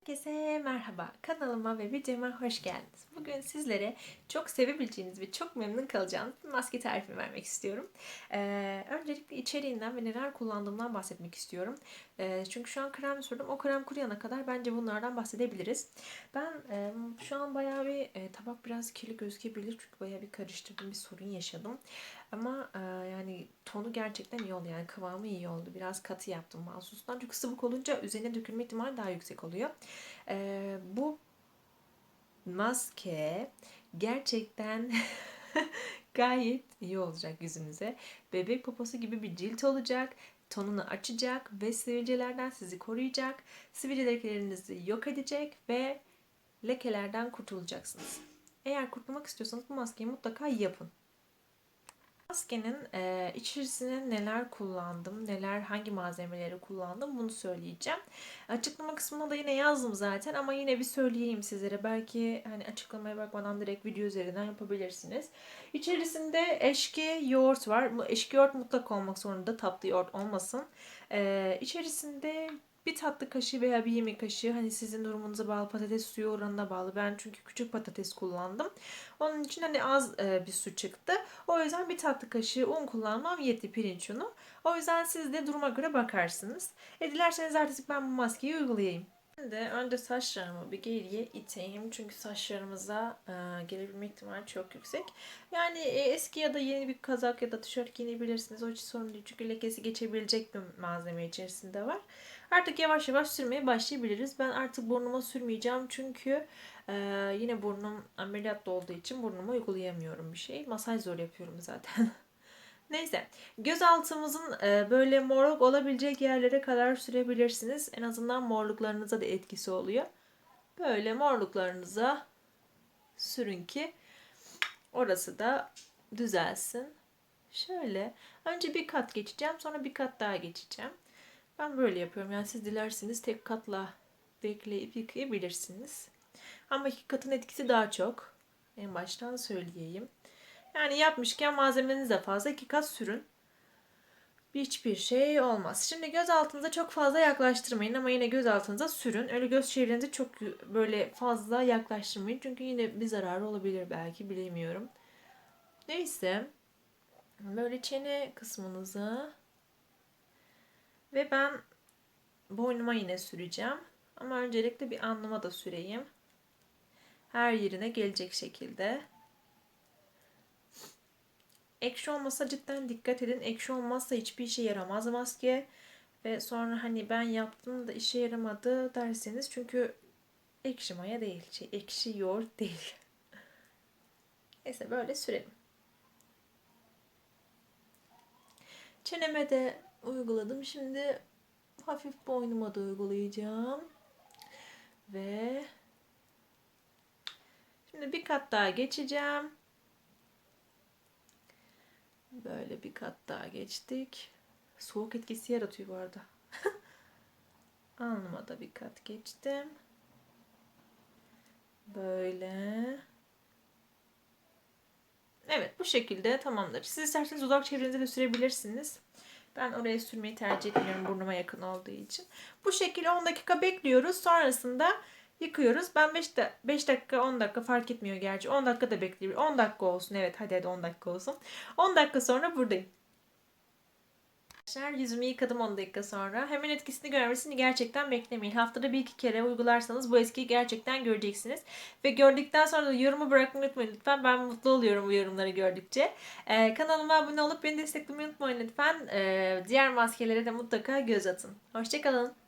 Herkese merhaba. Kanalıma ve videoma hoş geldiniz. Bugün sizlere çok sevebileceğiniz ve çok memnun kalacağınız bir maske tarifi vermek istiyorum. Ee, öncelikle içeriğinden ve neler kullandığımdan bahsetmek istiyorum. Ee, çünkü şu an krem sürdüm. O krem kuruyana kadar bence bunlardan bahsedebiliriz. Ben e, şu an bayağı bir e, tabak biraz kirli gözükebilir. Çünkü bayağı bir karıştırdım. Bir sorun yaşadım. Ama e, yani tonu gerçekten iyi oldu. Yani kıvamı iyi oldu. Biraz katı yaptım mahsustan. Çünkü sıvık olunca üzerine dökülme ihtimali daha yüksek oluyor. E, bu maske gerçekten gayet iyi olacak yüzünüze. Bebek poposu gibi bir cilt olacak. Tonunu açacak ve sivilcelerden sizi koruyacak. Sivilce lekelerinizi yok edecek ve lekelerden kurtulacaksınız. Eğer kurtulmak istiyorsanız bu maskeyi mutlaka yapın. Maskenin e, içerisine neler kullandım, neler hangi malzemeleri kullandım bunu söyleyeceğim. Açıklama kısmına da yine yazdım zaten ama yine bir söyleyeyim sizlere. Belki hani açıklamaya bakmadan direkt video üzerinden yapabilirsiniz. İçerisinde eşki yoğurt var. Bu eşki yoğurt mutlak olmak zorunda tatlı yoğurt olmasın. E, içerisinde bir tatlı kaşığı veya bir yemek kaşığı hani sizin durumunuza bağlı patates suyu oranına bağlı. Ben çünkü küçük patates kullandım. Onun için hani az e, bir su çıktı. O yüzden bir tatlı kaşığı un kullanmam yetti pirinç unu. O yüzden siz de duruma göre bakarsınız. E dilerseniz artık ben bu maskeyi uygulayayım. Şimdi önce saçlarımı bir geriye iteyim. Çünkü saçlarımıza e, gelebilme ihtimali çok yüksek. Yani e, eski ya da yeni bir kazak ya da tişört giyinebilirsiniz. O hiç sorun değil. Çünkü lekesi geçebilecek bir malzeme içerisinde var. Artık yavaş yavaş sürmeye başlayabiliriz. Ben artık burnuma sürmeyeceğim. Çünkü e, yine burnum ameliyatlı olduğu için burnuma uygulayamıyorum bir şey. Masaj zor yapıyorum zaten. Neyse gözaltımızın e, böyle morluk olabilecek yerlere kadar sürebilirsiniz. En azından morluklarınıza da etkisi oluyor. Böyle morluklarınıza sürün ki orası da düzelsin. Şöyle önce bir kat geçeceğim sonra bir kat daha geçeceğim. Ben böyle yapıyorum. Yani siz dilerseniz tek katla bekleyip yıkayabilirsiniz. Ama iki katın etkisi daha çok. En baştan söyleyeyim. Yani yapmışken malzemeniz de fazla. iki kat sürün. Hiçbir şey olmaz. Şimdi göz altınıza çok fazla yaklaştırmayın ama yine göz altınıza sürün. Öyle göz çevrenize çok böyle fazla yaklaştırmayın. Çünkü yine bir zararı olabilir belki bilemiyorum. Neyse. Böyle çene kısmınızı ve ben boynuma yine süreceğim. Ama öncelikle bir alnıma da süreyim. Her yerine gelecek şekilde. Ekşi olmasa cidden dikkat edin. Ekşi olmazsa hiçbir işe yaramaz maske. Ve sonra hani ben yaptım da işe yaramadı derseniz çünkü ekşi maya değil. Şey, ekşi yoğurt değil. Neyse böyle sürelim. Çeneme de uyguladım. Şimdi hafif boynuma da uygulayacağım. Ve şimdi bir kat daha geçeceğim. Böyle bir kat daha geçtik. Soğuk etkisi yaratıyor bu arada. Alnıma da bir kat geçtim. Böyle. Evet bu şekilde tamamdır. Siz isterseniz dudak çevrenize de sürebilirsiniz. Ben oraya sürmeyi tercih etmiyorum burnuma yakın olduğu için. Bu şekilde 10 dakika bekliyoruz. Sonrasında yıkıyoruz. Ben 5, de, 5 dakika 10 dakika fark etmiyor gerçi. 10 dakika da bekliyorum. 10 dakika olsun. Evet hadi hadi 10 dakika olsun. 10 dakika sonra buradayım. Arkadaşlar yüzümü yıkadım 10 dakika sonra. Hemen etkisini görmesini gerçekten beklemeyin. Haftada bir iki kere uygularsanız bu eskiyi gerçekten göreceksiniz. Ve gördükten sonra da yorumu bırakmayı unutmayın lütfen. Ben mutlu oluyorum bu yorumları gördükçe. Ee, kanalıma abone olup beni desteklemeyi unutmayın lütfen. Ee, diğer maskelere de mutlaka göz atın. Hoşçakalın.